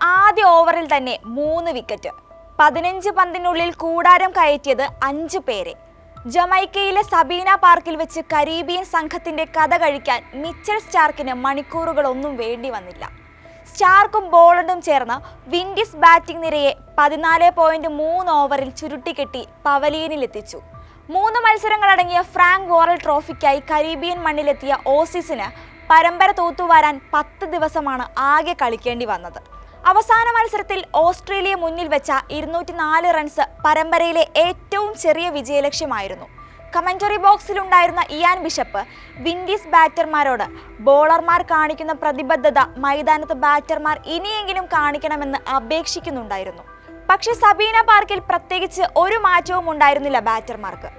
ആദ്യ ഓവറിൽ തന്നെ മൂന്ന് വിക്കറ്റ്. പതിനഞ്ച് പന്തിനുള്ളിൽ കൂടാരം കയറ്റിയത് അഞ്ച് പേരെ. ജമൈക്കയിലെ സബീന പാർക്കിൽ വെച്ച് കരീബിയൻ സംഘത്തിന്റെ കഥ കഴിക്കാൻ മിച്ചൽ സ്റ്റാർക്കിന് മണിക്കൂറുകളൊന്നും വേണ്ടി വന്നില്ല. സ്റ്റാർക്കും ബോളണ്ടും ചേർന്ന് വിൻഡീസ് ബാറ്റിംഗ് നിരയെ പതിനാല് പോയിന്റ് മൂന്ന് ഓവറിൽ ചുരുട്ടിക്കെട്ടി പവലിയനിലെത്തിച്ചു. മൂന്ന് മത്സരങ്ങളടങ്ങിയ ഫ്രാങ്ക് വോറൽ ട്രോഫിക്കായി കരീബിയൻ മണ്ണിലെത്തിയ ഓസീസിന് പരമ്പര തൂത്തുവാരാൻ പത്ത് ദിവസമാണ് ആകെ കളിക്കേണ്ടി വന്നത്. അവസാന മത്സരത്തിൽ ഓസ്ട്രേലിയ മുന്നിൽ വെച്ച ഇരുന്നൂറ്റി നാല് റൺസ് പരമ്പരയിലെ ഏറ്റവും ചെറിയ വിജയലക്ഷ്യമായിരുന്നു. കമന്ററി ബോക്സിലുണ്ടായിരുന്ന ഇയാൻ ബിഷപ്പ് വിൻഡീസ് ബാറ്റർമാരോട് ബോളർമാർ കാണിക്കുന്ന പ്രതിബദ്ധത മൈതാനത്ത് ബാറ്റർമാർ ഇനിയെങ്കിലും കാണിക്കണമെന്ന് അപേക്ഷിക്കുന്നുണ്ടായിരുന്നു. പക്ഷേ സബീന പാർക്കിൽ പ്രത്യേകിച്ച് ഒരു മാറ്റവും ഉണ്ടായിരുന്നില്ല ബാറ്റർമാർക്ക്.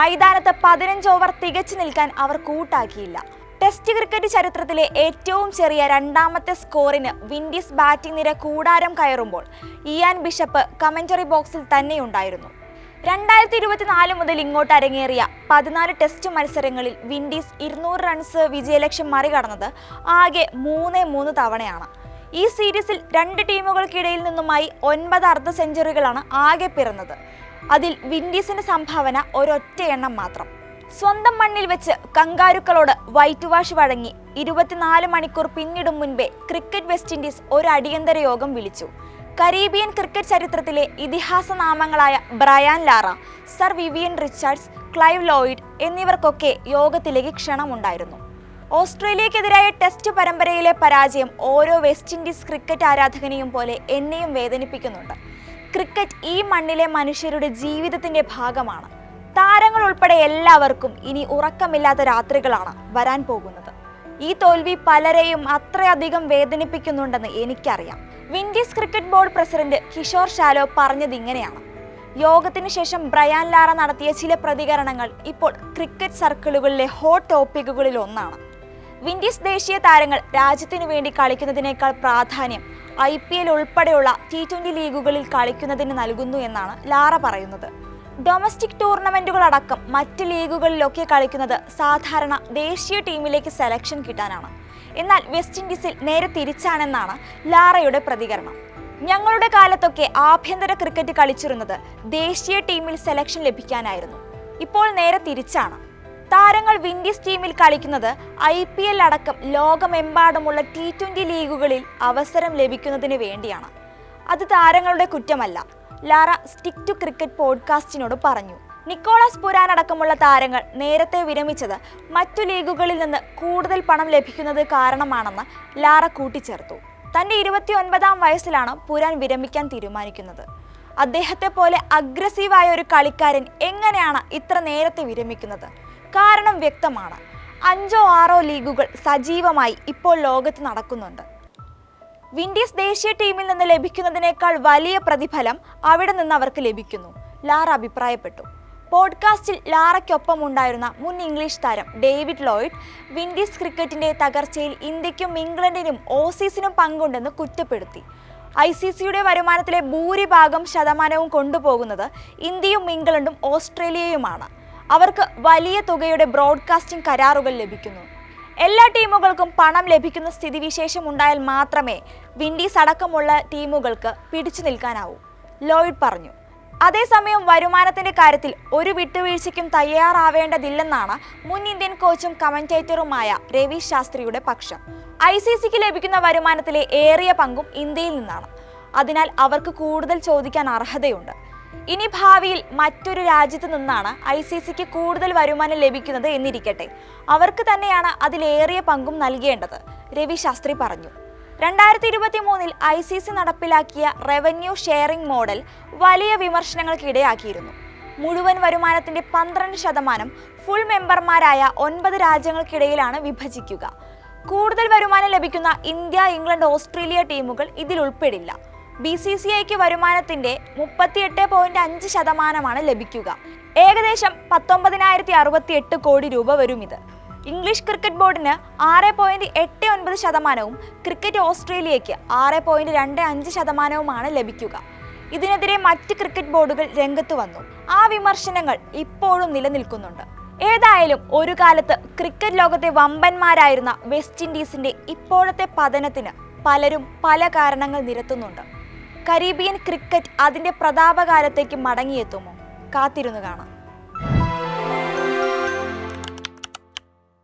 മൈതാനത്ത് പതിനഞ്ച് ഓവർ തികച്ചു നിൽക്കാൻ അവർ കൂട്ടാക്കിയില്ല. ടെസ്റ്റ് ക്രിക്കറ്റ് ചരിത്രത്തിലെ ഏറ്റവും ചെറിയ രണ്ടാമത്തെ സ്കോറിന് വിൻഡീസ് ബാറ്റിംഗ് നിര കൂടാരം കയറുമ്പോൾ ഇയാൻ ബിഷപ്പ് കമന്ററി ബോക്സിൽ തന്നെയുണ്ടായിരുന്നു. രണ്ടായിരത്തി ഇരുപത്തിനാല് മുതൽ ഇങ്ങോട്ട് അരങ്ങേറിയ പതിനാല് ടെസ്റ്റ് മത്സരങ്ങളിൽ വിൻഡീസ് ഇരുന്നൂറ് റൺസ് വിജയലക്ഷ്യം മറികടന്നത് ആകെ മൂന്ന് മൂന്ന് തവണയാണ്. ഈ സീരീസിൽ രണ്ട് ടീമുകൾക്കിടയിൽ നിന്നുമായി ഒൻപത് അർദ്ധ സെഞ്ചുറികളാണ് ആകെ പിറന്നത്. അതിൽ വിൻഡീസിന്റെ സംഭാവന ഒരൊറ്റ എണ്ണം മാത്രം. സ്വന്തം മണ്ണിൽ വെച്ച് കങ്കാരുക്കളോട് വൈറ്റ് വാഷ് വഴങ്ങി ഇരുപത്തിനാല് മണിക്കൂർ പിന്നിടും മുൻപേ ക്രിക്കറ്റ് വെസ്റ്റ് ഇൻഡീസ് ഒരു അടിയന്തര യോഗം വിളിച്ചു. കരീബിയൻ ക്രിക്കറ്റ് ചരിത്രത്തിലെ ഇതിഹാസ നാമങ്ങളായ Brian Lara sir Vivian Richards Clive Lloyd എന്നിവർക്കൊക്കെ യോഗത്തിലേക്ക് ക്ഷണമുണ്ടായിരുന്നു. ഓസ്ട്രേലിയക്കെതിരായ ടെസ്റ്റ് പരമ്പരയിലെ പരാജയം ഓരോ വെസ്റ്റ് ഇൻഡീസ് ക്രിക്കറ്റ് ആരാധകനെയും പോലെ എന്നെയും വേദനിപ്പിക്കുന്നുണ്ട്. ക്രിക്കറ്റ് ഈ മണ്ണിലെ മനുഷ്യരുടെ ജീവിതത്തിന്റെ ഭാഗമാണ്. താരങ്ങൾ ഉൾപ്പെടെ എല്ലാവർക്കും ഇനി ഉറക്കമില്ലാത്ത രാത്രികളാണ് വരാൻ പോകുന്നത്. ഈ തോൽവി പലരെയും അത്രയധികം വേദനിപ്പിക്കുന്നുണ്ടെന്ന് എനിക്കറിയാം. Windies cricket board president Kishore Shallow പറഞ്ഞത് ഇങ്ങനെയാണ്. യോഗത്തിന് ശേഷം ബ്രയാൻ ലാറ നടത്തിയ ചില പ്രതികരണങ്ങൾ ഇപ്പോൾ ക്രിക്കറ്റ് സർക്കിളുകളിലെ ഹോട്ട് ടോപ്പിക്കുകളിൽ ഒന്നാണ്. വിൻഡീസ് ദേശീയ താരങ്ങൾ രാജ്യത്തിനു വേണ്ടി കളിക്കുന്നതിനേക്കാൾ പ്രാധാന്യം ഐ പി എൽ ഉൾപ്പെടെയുള്ള ടി ട്വന്റി ലീഗുകളിൽ കളിക്കുന്നതിന് നൽകുന്നു എന്നാണ് ലാറ പറയുന്നത്. ഡൊമസ്റ്റിക് ടൂർണമെന്റുകളടക്കം മറ്റ് ലീഗുകളിലൊക്കെ കളിക്കുന്നത് സാധാരണ ദേശീയ ടീമിലേക്ക് സെലക്ഷൻ കിട്ടാനാണ്. എന്നാൽ വെസ്റ്റ് ഇൻഡീസിൽ നേരെ തിരിച്ചാണെന്നാണ് ലാറയുടെ പ്രതികരണം. ഞങ്ങളുടെ കാലത്തൊക്കെ ആഭ്യന്തര ക്രിക്കറ്റ് കളിച്ചിരുന്നത് ദേശീയ ടീമിൽ സെലക്ഷൻ ലഭിക്കാനായിരുന്നു. ഇപ്പോൾ നേരെ തിരിച്ചാണ്. താരങ്ങൾ വിൻഡീസ് ടീമിൽ കളിക്കുന്നത് ഐ പി എൽ അടക്കം ലോകമെമ്പാടുമുള്ള ടി ട്വന്റി ലീഗുകളിൽ അവസരം ലഭിക്കുന്നതിന് വേണ്ടിയാണ്. അത് താരങ്ങളുടെ കുറ്റമല്ല. ലാറ സ്റ്റിക് ടു ക്രിക്കറ്റ് പോഡ്കാസ്റ്റിനോട് പറഞ്ഞു. നിക്കോളാസ് പുരാൻ അടക്കമുള്ള താരങ്ങൾ നേരത്തെ വിരമിച്ചത് മറ്റു ലീഗുകളിൽ നിന്ന് കൂടുതൽ പണം ലഭിക്കുന്നത് കാരണമാണെന്ന് ലാറ കൂട്ടിച്ചേർത്തു. തന്റെ ഇരുപത്തി ഒൻപതാം വയസ്സിലാണ് പുരാൻ വിരമിക്കാൻ തീരുമാനിക്കുന്നത്. അദ്ദേഹത്തെ പോലെ അഗ്രസീവായ ഒരു കളിക്കാരൻ എങ്ങനെയാണ് ഇത്ര നേരത്തെ വിരമിക്കുന്നത്? കാരണം വ്യക്തമാണ്. അഞ്ചോ ആറോ ലീഗുകൾ സജീവമായി ഇപ്പോൾ ലോകത്ത് നടക്കുന്നുണ്ട്. വിൻഡീസ് ദേശീയ ടീമിൽ നിന്ന് ലഭിക്കുന്നതിനേക്കാൾ വലിയ പ്രതിഫലം അവിടെ നിന്ന് അവർക്ക് ലഭിക്കുന്നു. ലാറ അഭിപ്രായപ്പെട്ടു. പോഡ്കാസ്റ്റിൽ ലാറയ്ക്കൊപ്പം ഉണ്ടായിരുന്ന മുൻ ഇംഗ്ലീഷ് താരം ഡേവിഡ് ലോയിഡ് വിൻഡീസ് ക്രിക്കറ്റിന്റെ തകർച്ചയിൽ ഇന്ത്യക്കും ഇംഗ്ലണ്ടിനും ഓസീസിനും പങ്കുണ്ടെന്ന് കുറ്റപ്പെടുത്തി. ഐ സി സിയുടെ വരുമാനത്തിലെ ഭൂരിഭാഗം ശതമാനവും കൊണ്ടുപോകുന്നത് ഇന്ത്യയും ഇംഗ്ലണ്ടും ഓസ്ട്രേലിയയുമാണ്. അവർക്ക് വലിയ തുകയുടെ ബ്രോഡ്കാസ്റ്റിംഗ് കരാറുകൾ ലഭിക്കുന്നു. എല്ലാ ടീമുകൾക്കും പണം ലഭിക്കുന്ന സ്ഥിതിവിശേഷം ഉണ്ടായാൽ മാത്രമേ വിൻഡീസ് അടക്കമുള്ള ടീമുകൾക്ക് പിടിച്ചു നിൽക്കാനാവൂ. ലോയിഡ് പറഞ്ഞു. അതേസമയം വരുമാനത്തിന്റെ കാര്യത്തിൽ ഒരു വിട്ടുവീഴ്ചയ്ക്കും തയ്യാറാവേണ്ടതില്ലെന്നാണ് മുൻ ഇന്ത്യൻ കോച്ചും കമന്റേറ്ററുമായ രവി ശാസ്ത്രിയുടെ പക്ഷം. ഐ സി സിക്ക് ലഭിക്കുന്ന വരുമാനത്തിലെ ഏറിയ പങ്കും ഇന്ത്യയിൽ നിന്നാണ്. അതിനാൽ അവർക്ക് കൂടുതൽ ചോദിക്കാൻ അർഹതയുണ്ട്. ഇനി ഭാവിയിൽ മറ്റൊരു രാജ്യത്ത് നിന്നാണ് ഐ സി സിക്ക് കൂടുതൽ വരുമാനം ലഭിക്കുന്നത് എന്നിരിക്കട്ടെ. അവർക്ക് തന്നെയാണ് അതിലേറിയ പങ്കും നൽകേണ്ടത് രവി ശാസ്ത്രി പറഞ്ഞു. രണ്ടായിരത്തി ഇരുപത്തി മൂന്നിൽ ഐ സി സി നടപ്പിലാക്കിയ റവന്യൂ ഷെയറിംഗ് മോഡൽ വലിയ വിമർശനങ്ങൾക്കിടയാക്കിയിരുന്നു. മുഴുവൻ വരുമാനത്തിന്റെ പന്ത്രണ്ട് ശതമാനം ഫുൾ മെമ്പർമാരായ ഒൻപത് രാജ്യങ്ങൾക്കിടയിലാണ് വിഭജിക്കുക. കൂടുതൽ വരുമാനം ലഭിക്കുന്ന ഇന്ത്യ ഇംഗ്ലണ്ട് ഓസ്ട്രേലിയ ടീമുകൾ ഇതിൽ ഉൾപ്പെടില്ല. ബി സി സി ഐക്ക് വരുമാനത്തിന്റെ മുപ്പത്തിയെട്ട് പോയിന്റ് അഞ്ച് ശതമാനമാണ് ലഭിക്കുക. ഏകദേശം പത്തൊമ്പതിനായിരത്തി അറുപത്തി എട്ട് കോടി രൂപ വരും ഇത് ഇംഗ്ലീഷ് ക്രിക്കറ്റ് ബോർഡിന് ആറ് പോയിന്റ് എട്ട് ഒൻപത് ശതമാനവും ക്രിക്കറ്റ് ഓസ്ട്രേലിയയ്ക്ക് ആറ് പോയിന്റ് രണ്ട് അഞ്ച് ശതമാനവുമാണ് ലഭിക്കുക. ഇതിനെതിരെ മറ്റ് ക്രിക്കറ്റ് ബോർഡുകൾ രംഗത്ത് വന്നു. ആ വിമർശനങ്ങൾ ഇപ്പോഴും നിലനിൽക്കുന്നുണ്ട്. ഏതായാലും ഒരു കാലത്ത് ക്രിക്കറ്റ് ലോകത്തെ വമ്പന്മാരായിരുന്ന വെസ്റ്റ് ഇൻഡീസിന്റെ ഇപ്പോഴത്തെ പതനത്തിന് പലരും പല കാരണങ്ങൾ നിരത്തുന്നുണ്ട്. കരീബിയൻ ക്രിക്കറ്റ് അതിന്റെ പ്രതാപകാലത്തേക്ക് മടങ്ങിയെത്തുമോ? കാത്തിരുന്നു കാണാം.